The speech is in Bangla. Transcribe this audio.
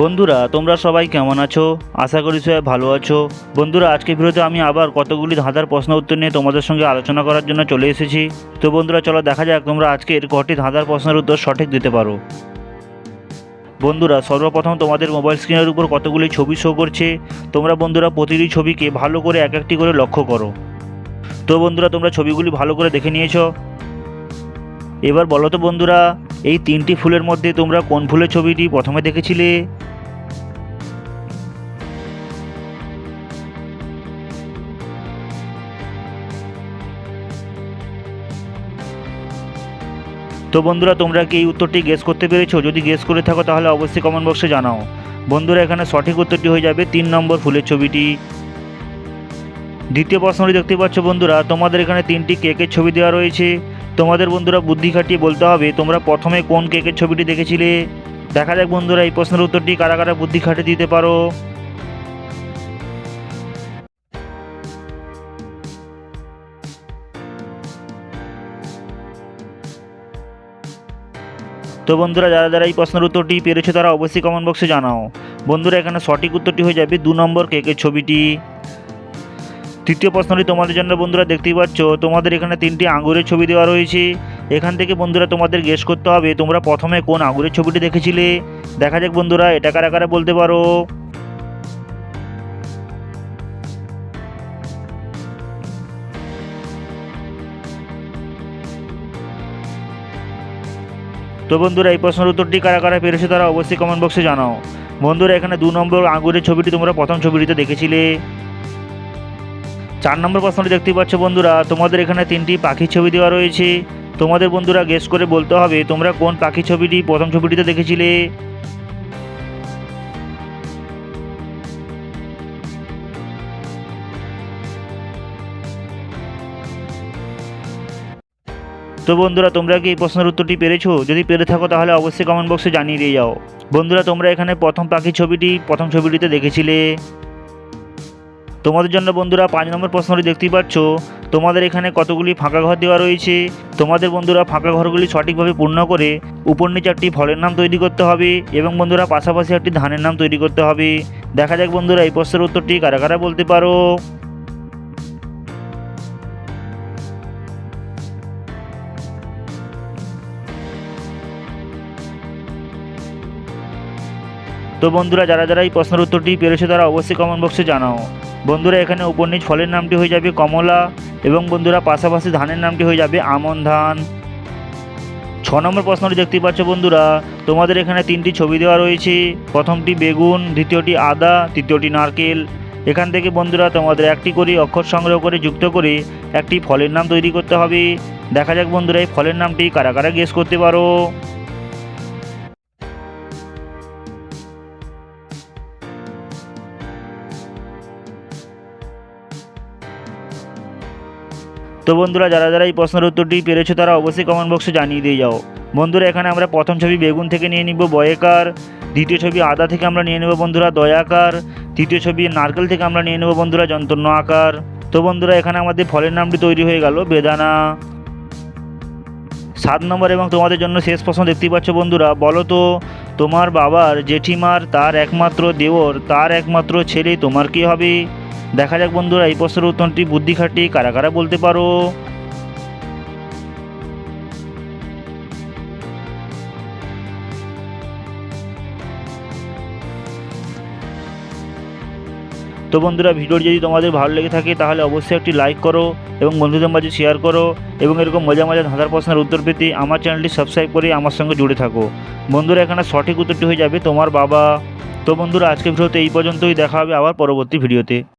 বন্ধুরা, তোমরা সবাই কেমন আছো? আশা করি সবাই ভালো আছো। বন্ধুরা, আজকে ভিডিওতে আমি আবার কতগুলি ধাঁধার প্রশ্ন উত্তর নিয়ে তোমাদের সঙ্গে আলোচনা করার জন্য চলে এসেছি। তো বন্ধুরা, চলো দেখা যাক তোমরা আজকের কটি ধাঁধার প্রশ্নের উত্তর সঠিক দিতে পারো। বন্ধুরা, সর্বপ্রথম তোমাদের মোবাইল স্ক্রিনের উপর কতগুলি ছবি শো করছে? তোমরা বন্ধুরা, প্রতিটি ছবিকে ভালো করে এক একটি করে লক্ষ্য করো। তো বন্ধুরা, তোমরা ছবিগুলি ভালো করে দেখে নিয়েছো। এবার বলো তো বন্ধুরা এই তিনটি ফুলের মধ্যে তোমরা কোন ফুলের ছবিটি প্রথমে দেখেছিলে? তো বন্ধুরা, তোমরা কি এই উত্তরটি গেস করতে পেরেছ? যদি গেস করে থাকো, তাহলে অবশ্যই কমেন্ট বক্সে জানাও। বন্ধুরা, এখানে সঠিক উত্তরটি হয়ে যাবে তিন নম্বর ফুলের ছবিটি। দ্বিতীয় প্রশ্নটি দেখতে পাচ্ছ বন্ধুরা, তোমাদের এখানে তিনটি কেকের ছবি দেওয়া রয়েছে? তোমাদের বন্ধুরা বুদ্ধি খাটিয়ে বলতে হবে, তোমরা প্রথমে কোন কেকের ছবিটি দেখেছিলে? দেখা যাক বন্ধুরা, এই প্রশ্নের উত্তরটি কারা কারা বুদ্ধি খাটিয়ে দিতে পারো? তো বন্ধুরা, যারা যারা এই প্রশ্নের উত্তরটি পেরেছে তারা অবশ্যই কমেন্ট বক্সে জানাও। বন্ধুরা, এখানে সঠিক উত্তরটি হয়ে যাবে দু নম্বর কেকের ছবিটি। তৃতীয় প্রশ্নটি তোমাদের জন্য বন্ধুরা, দেখতেই পাচ্ছ, তোমাদের এখানে তিনটি আঙুরের ছবি দেওয়া রয়েছে। এখান থেকে বন্ধুরা, তোমাদের গেস করতে হবে, তোমরা প্রথমে কোন আঙুরের ছবিটি দেখেছিলে? দেখা যাক বন্ধুরা, এটা কারা কারা বলতে পারো? তো বন্ধুরা, এই প্রশ্নের উত্তরটি কারা কারা পেরেছে তারা অবশ্যই কমেন্ট বক্সে জানাও। বন্ধুরা, এখানে দু নম্বর আঙুরের ছবিটি তোমরা প্রথম ছবিটিতে দেখেছিলে। চার নম্বর প্রশ্নটি দেখতে পাচ্ছ বন্ধুরা, তোমাদের এখানে তিনটি পাখির ছবি দেওয়া রয়েছে। তোমাদের বন্ধুরা গেস করে বলতে হবে, তোমরা কোন পাখির ছবিটি, প্রথম ছবিটিতে দেখেছিলে? তো বন্ধুরা, তোমরা কি এই প্রশ্নের উত্তরটি পেরেছ? যদি পেরে থাকো, তাহলে অবশ্যই কমেন্ট বক্সে জানিয়ে দিয়ে যাও। বন্ধুরা, তোমরা এখানে প্রথম পাখির ছবিটি, প্রথম ছবিটিতে দেখেছিলে? তোমাদের জন্য বন্ধুরা পাঁচ নম্বর প্রশ্নটি দেখতেই পাচ্ছ। তোমাদের এখানে কতগুলি ফাঁকা ঘর দেওয়া রয়েছে? তোমাদের বন্ধুরা ফাঁকা ঘরগুলি সঠিকভাবে পূর্ণ করে উপর নিচে একটি ফলের নাম তৈরি করতে হবে এবং বন্ধুরা পাশাপাশি একটি ধানের নাম তৈরি করতে হবে। দেখা যাক বন্ধুরা এই প্রশ্নের উত্তরটি কারা কারা বলতে পারো। তো বন্ধুরা, যারা যারা এই প্রশ্নের উত্তরটি পেরেছে তারা অবশ্যই কমেন্ট বক্সে জানাও। বন্ধুরা, এখানে উপর নিচ ফলের নামটি হয়ে যাবে কমলা এবং বন্ধুরা, পাশাপাশি ধানের নামটি হয়ে যাবে আমন ধান। ছ নম্বর প্রশ্নটি দেখতে পাচ্ছ বন্ধুরা, তোমাদের এখানে তিনটি ছবি দেওয়া রয়েছে। প্রথমটি বেগুন, দ্বিতীয়টি আদা, তৃতীয়টি নারকেল। এখান থেকে বন্ধুরা, তোমাদের একটি করে অক্ষর সংগ্রহ করে, যুক্ত করে একটি ফলের নাম তৈরি করতে হবে। দেখা যাক বন্ধুরা, এই ফলের নামটি কারা কারা গেস করতে পারো। তো বন্ধুরা, যারা যারা এই প্রশ্নের উত্তরটি পেরেছ, তারা অবশ্যই কমেন্ট বক্সে জানিয়ে দিয়ে যাও। বন্ধুরা, এখানে আমরা প্রথম ছবি বেগুন থেকে নিয়ে নিব, বয়েকার। দ্বিতীয় ছবি আদা থেকে আমরা নিয়ে নেব, বন্ধুরা, দয়াকার। তৃতীয় ছবি নারকেল থেকে আমরা নিয়ে নেব, বন্ধুরা, যন্ত্রণ্য আকার। তো বন্ধুরা, এখানে আমাদের ফলের নামটি তৈরি হয়ে গেল, বেদানা। সাত নম্বর এবং তোমাদের জন্য শেষ প্রশ্ন দেখতেই পাচ্ছ বন্ধুরা, বলো তো, তোমার বাবার জেঠিমার তার একমাত্র দেওর, তার একমাত্র ছেলে, তোমার কি হবে? দেখা যাক বন্ধুরা, এই প্রশ্নের উত্তরটি বুদ্ধি খাটিয়ে কারা কারা বলতে পারো? তো বন্ধুরা, ভিডিওটি যদি তোমাদের ভালো লেগে থাকে, তাহলে অবশ্যই একটি লাইক করো এবং বন্ধুদের মাঝে শেয়ার করো এবং এরকম মজা মজা ধাঁধার প্রশ্নের উত্তর পেতে আমার চ্যানেলটি সাবস্ক্রাইব করে আমার সঙ্গে জুড়ে থাকো। বন্ধুরা, এখানে সঠিক উত্তরটি হয়ে যাবে তোমার বাবা। তো বন্ধুরা, আজকের ভিডিওতে এই পর্যন্তই, দেখা হবে আবার পরবর্তী ভিডিওতে